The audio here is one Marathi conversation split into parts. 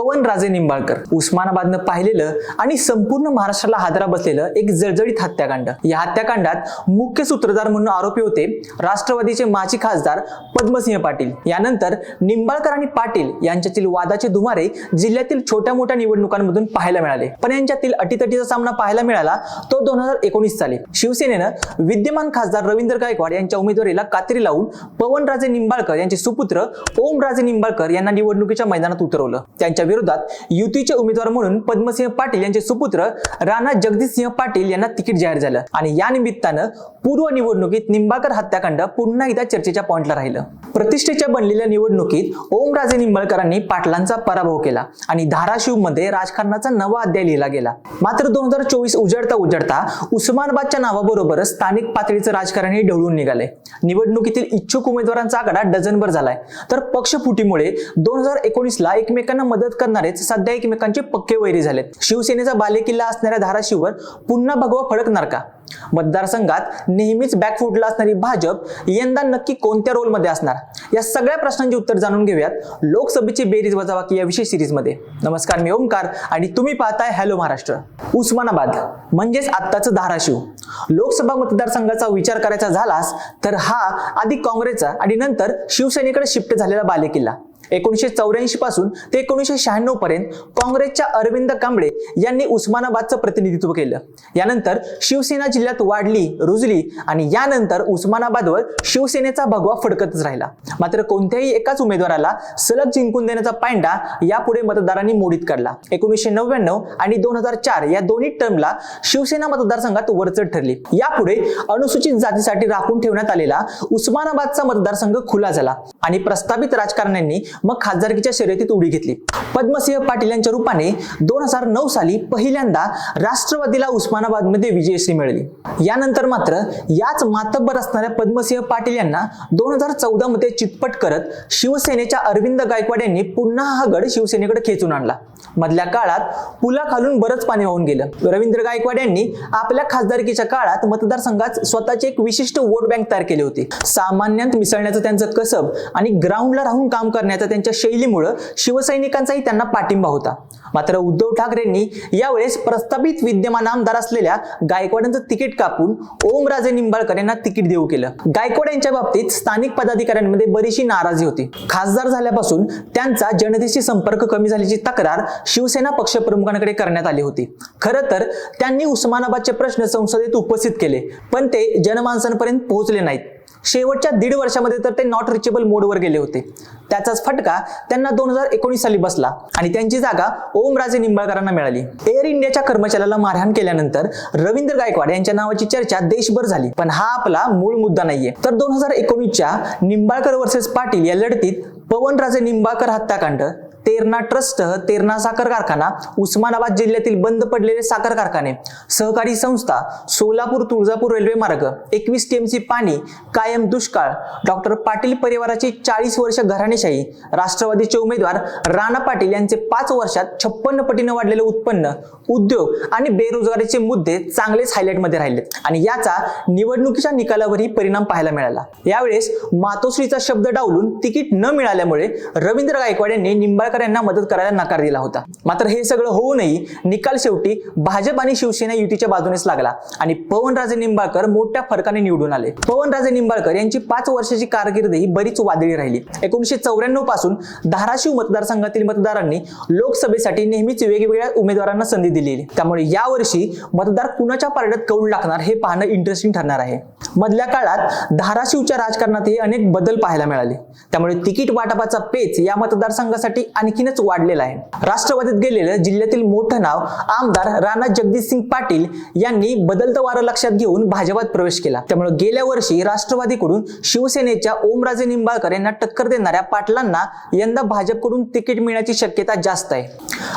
पवन राजे निंबाळकर उस्मानाबादनं पाहिलेलं आणि संपूर्ण महाराष्ट्राला हादरा बसलेलं एक जळजळीत हत्याकांड. या हत्याकांडात मुख्य सूत्रधार म्हणून आरोपी होते राष्ट्रवादीचे माजी खासदार पद्मसिंह पाटील. यानंतर निंबाळकर आणि पाटील यांच्यातील वादाचे धुमारे जिल्ह्यातील छोट्या मोठ्या निवडणुकांमधून पाहायला मिळाले. पण यांच्यातील अटीतटीचा सामना पाहायला मिळाला तो दोन हजार एकोणीस साली. शिवसेनेनं विद्यमान खासदार रवींद्र गायकवाड यांच्या उमेदवारीला कात्री लावून पवनराजे निंबाळकर यांचे सुपुत्र ओमराजे निंबाळकर यांना निवडणुकीच्या मैदानात उतरवलं. त्यांच्या विरोधात युतीचे उमेदवार म्हणून पद्मसिंह पाटील यांचे सुपुत्र राणा जगदीशसिंह पाटील यांना तिकीट जाहीर झालं. आणि या निमित्तानं पूर्व निवडणुकीत निंबाळकर हत्याकांड पुन्हा एकदा चर्चेच्या पॉइंटला राहिलं. प्रतिष्ठेच्या बनलेल्या निवडणुकीत ओमराजे निंबाळकरांनी पाटलांचा पराभव केला आणि धाराशिवमध्ये राजकारणाचा नवा अध्याय लिहिला गेला. मात्र दोन हजार चोवीस उजडता उजडता उस्मानाबादच्या नावाबरोबरच स्थानिक पातळीचं राजकारण हे ढवळून निघाले निवडणुकीतील इच्छुक उमेदवारांचा आकडा डझनभर झालाय. तर पक्षफुटीमुळे दोन हजार एकोणीसला एकमेकांना मदत करणारेच सध्या एकमेकांचे पक्के वैरी झालेत. शिवसेनेचा बालेकिल्ला असणाऱ्या धाराशिववर पुन्हा भगवा फडकणार का? मतदारसंघात नेहमीच बॅकफुटला असणारी भाजप यंदा नक्की कोणत्या रोलमध्ये असणार? या सगळ्या प्रश्नांची उत्तर जाणून घेऊयात लोकसभेची बेरीज वजावाकी या विशेष सिरीजमध्ये नमस्कार मी ओमकार आणि तुम्ही पाहताय हॅलो महाराष्ट्र. उस्मानाबाद म्हणजेच आत्ताचं धाराशिव. लोकसभा मतदारसंघाचा विचार करायचा झालास तर हा आधी काँग्रेसचा आणि नंतर शिवसेनेकडे शिफ्ट झालेला बालेकिल्ला. एकोणीसशे चौऱ्याऐंशी पासून ते एकोणीसशे शहाण्णव पर्यंत काँग्रेसच्या अरविंद कांबळे यांनी उस्मानाबादचं प्रतिनिधित्व केलं. यानंतर शिवसेना जिल्ह्यात वाढली रुजली आणि यानंतर उस्मानाबादवर शिवसेनेचा भगवा फडकतच राहिला. मात्र कोणत्याही एकाच उमेदवाराला सलग जिंकून देण्याचा पायंडा यापुढे मतदारांनी मोडीत काढला. एकोणीसशे नव्याण्णव आणि दोन हजार चार या दोन्ही टर्मला शिवसेना मतदारसंघात वरचढ ठरली. यापुढे अनुसूचित जातीसाठी राखून ठेवण्यात आलेला उस्मानाबादचा मतदारसंघ खुला झाला आणि प्रस्तावित राजकारण्यांनी मग खासदारकीच्या शर्यतीत उडी घेतली. पद्मसिंह पाटील यांच्या रूपाने दोन हजार नऊ साली पहिल्यांदा राष्ट्रवादीला उस्मानाबादमध्ये विजयश्री मिळाली. यानंतर मात्र याच मातब्बर असणाऱ्या पद्मसिंह पाटील यांना दोन हजार चौदा मध्ये चितपट करत शिवसेनेच्या अरविंद गायकवाड यांनी पुन्हा हा गड शिवसेनेकडे खेचून आणला. मधल्या काळात पुला खालून बरंच पाणी वाहून गेलं. रवींद्र गायकवाड यांनी आपल्या खासदारकीच्या काळात मतदारसंघात स्वतःचे एक विशिष्ट वोट बँक तयार केली होती. सामान्यांत मिसळण्याचं त्यांचं कसब आणि ग्राउंडला राहून काम करण्याचं त्यांच्या शैलीमुळं शिवसैनिकांचाही त्यांना पाठिंबा होता. मात्र उद्धव ठाकरेंनी यावेळेस प्रस्थापित विद्यमान आमदार असलेल्या गायकवाडांचं तिकीट कापून ओमराजे निंबाळकर यांना तिकीट देऊ केलं. गायकवाड यांच्या बाबतीत स्थानिक पदाधिकाऱ्यांमध्ये बरीचशी नाराजी होती. खासदार झाल्यापासून त्यांचा जनतेशी संपर्क कमी झाल्याची तक्रार शिवसेना पक्षप्रमुखांकडे करण्यात आली होती. खरं तर त्यांनी उस्मानाबादचे प्रश्न संसदेत उपस्थित केले पण ते जनमानसांपर्यंत पोहोचले नाहीत. शेवटच्या दीड वर्षामध्ये तर ते नॉट रिचेबल मोडवर गेले होते. त्याचाच फटका त्यांना दोन हजार एकोणीस साली बसला आणि त्यांची जागा ओमराजे निंबाळकरांना मिळाली. एअर इंडियाच्या कर्मचाऱ्याला मारहाण केल्यानंतर रवींद्र गायकवाड यांच्या नावाची चर्चा देशभर झाली. पण हा आपला मूळ मुद्दा नाहीये. तर दोन हजार एकोणीसच्या निंबाळकर वर्सेस पाटील या लढतीत पवनराजे निंबाळकर हत्याकांड तेरणा ट्रस्ट तेरणा साखर कारखाना उस्मानाबाद जिल्ह्यातील बंद पडलेले साखर कारखाने सहकारी संस्था सोलापूर तुळजापूर रेल्वे मार्ग एकवीस टीएमसी पाणी कायम दुष्काळ डॉक्टर पाटील परिवाराची चाळीस वर्ष घराणेशाही राष्ट्रवादीचे उमेदवार राणा पाटील यांचे पाच वर्षात छप्पन्न पटीने वाढलेले उत्पन्न उद्योग आणि बेरोजगारीचे मुद्दे चांगलेच हायलाईटमध्ये राहिले आणि याचा निवडणुकीच्या निकालावरही परिणाम पाहायला मिळाला. यावेळेस मातोश्रीचा शब्द डावलून तिकीट न मिळाल्यामुळे रवींद्र गायकवाड यांनी निंबाळकर यांना मदत करायला नकार दिला होता. मात्र हे सगळं होऊनही निकाल शेवटी भाजप आणि शिवसेना युतीच्या बाजूनेच लागला आणि पवनराजे निंबाळकर मोठ्या फरकाने निवडून आले. पवनराजे निंबाळकर यांची पाच वर्षाची कारकीर्द ही बरीच वादळी राहिली. एकोणीशे चौऱ्याण्णवपासून धाराशिव मतदारसंघातील मतदारांनी लोकसभेसाठी नेहमीच वेगवेगळ्या उमेदवारांना संधी दिलेली. त्यामुळे यावर्षी मतदार कुणाच्या पारड्यात कौल लागणार हे पाहणं इंटरेस्टिंग ठरणार आहे. मधल्या काळात धाराशिवच्या राजकारणातही अनेक बदल पाहायला मिळाले. त्यामुळे तिकीट वाटपाचा पेच या मतदारसंघासाठी आणखीनच वाढलेला आहे. राष्ट्रवादीत गेलेलं जिल्ह्यातील मोठं नाव आमदार राणा जगदीशसिंग पाटील यांनी बदलतं वारं लक्षात घेऊन भाजपात प्रवेश केला. त्यामुळे गेल्या वर्षी राष्ट्रवादीकडून शिवसेनेच्या ओमराजे निंबाळकर यांना टक्कर देणाऱ्या पाटलांना यंदा भाजपकडून तिकीट मिळण्याची शक्यता जास्त आहे.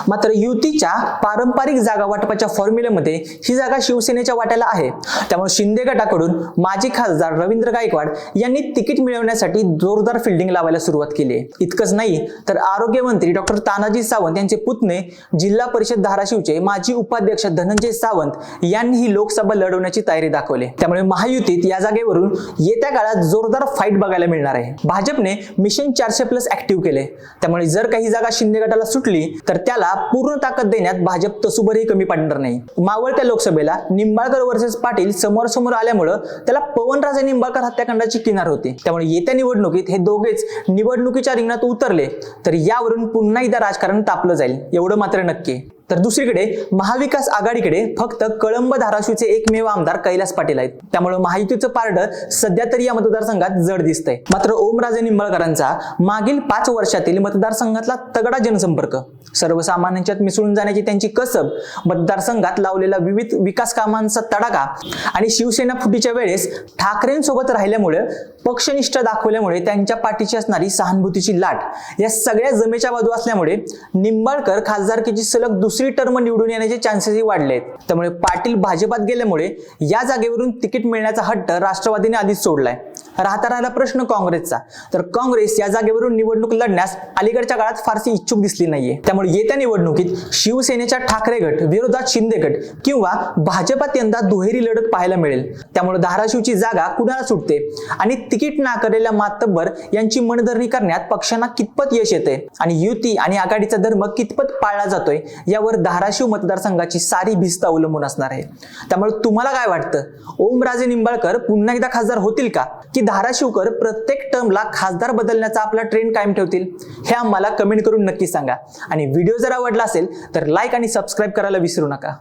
मात्र युतीच्या पारंपरिक जागा वाटपाच्या फॉर्म्युलेमध्ये ही जागा शिवसेनेच्या वाट्याला आहे. त्यामुळे शिंदे गटाकडून माजी खासदार रवींद्र गायकवाड यांनी तिकीट मिळवण्यासाठी जोरदार फिल्डिंग लावायला सुरुवात केली. इतकंच नाही तर आरोग्यमंत्री डॉक्टर तानाजी सावंत यांचे पुतणे जिल्हा परिषद धाराशिवचे माजी उपाध्यक्ष धनंजय सावंत यांनीही लोकसभा लढवण्याची तयारी दाखवली. त्यामुळे महायुतीत या जागेवरून येत्या काळात जोरदार फाईट बघायला मिळणार आहे. भाजपने मिशन चारशे प्लस ऍक्टिव्ह केले. त्यामुळे जर काही जागा शिंदे गटाला सुटली तर त्याला पूर्ण ताकद देण्यात भाजप तसुभरही कमी पडणार नाही. मावळत्या लोकसभेला निंबाळकर वर्सेस पाटील समोर समोर आल्यामुळं त्याला पवनराजे निंबाळकर हत्याकांडाची किनार होती. त्यामुळे येत्या निवडणुकीत हे दोघेच निवडणुकीच्या रिंगणात उतरले तर यावरून पुन्हा एकदा राजकारण तापलं जाईल. एवढं मात्र नक्की. तर दुसरीकडे महाविकास आघाडीकडे फक्त कळंब धाराशिवचे एकमेव आमदार कैलास पाटील आहेत. त्यामुळे महायुतीचं पारड सध्या तरी या मतदारसंघात जड दिसतंय. मात्र ओमराजे निंबाळकरांचा मागील पाच वर्षातील मतदारसंघातला तगडा जनसंपर्क सर्वसामान्यांच्यात मिसळून जाण्याची त्यांची कसब मतदारसंघात लावलेला विविध विकास कामांचा तडाखा आणि शिवसेना फुटीच्या वेळेस ठाकरेंसोबत राहिल्यामुळे पक्षनिष्ठ दाखवल्यामुळे त्यांच्या पाठीची असणारी सहानुभूतीची लाट या सगळ्या जमेच्या बाजू असल्यामुळे निंबाळकर खासदारकीची सलग दुसरी दुसरी टर्म निवडून येण्याचे चान्सेसही वाढले आहेत त्यामुळे पाटील भाजपात गेल्यामुळे या जागेवरून तिकीट मिळण्याचा हट्ट राष्ट्रवादीने आधीच सोडलाय. राहता राहिला प्रश्न काँग्रेसचा. तर काँग्रेस या जागेवरून निवडणूक लढण्यास अलीकडच्या काळात फारशी इच्छुक दिसली नाहीये. त्यामुळे येत्या निवडणुकीत शिवसेनेच्या ठाकरे गट विरोधात शिंदे गट किंवा भाजपात यंदा दुहेरी लढत पाहायला मिळेल. त्यामुळे धाराशिवची जागा कुणाला सुटते? आणि तिकीट नाकारलेल्या मातब्बर यांची मनधरणी करण्यात पक्षांना कितपत यश येते आणि युती आणि आघाडीचा धर्म कितपत पाळला जातोय? या यावर धाराशिव मतदारसंघाची सारी भिस्त अवलंबून असणार आहे. त्यामुळे तुम्हाला काय वाटतं? ओमराजे निंबाळकर पुन्हा एकदा खासदार होतील का? की धाराशिवकर प्रत्येक टर्मला खासदार बदलण्याचा आपला ट्रेंड कायम ठेवतील? हे आम्हाला कमेंट करून नक्की सांगा. आणि व्हिडिओ जर आवडला असेल तर लाईक आणि सबस्क्राईब करायला विसरू नका.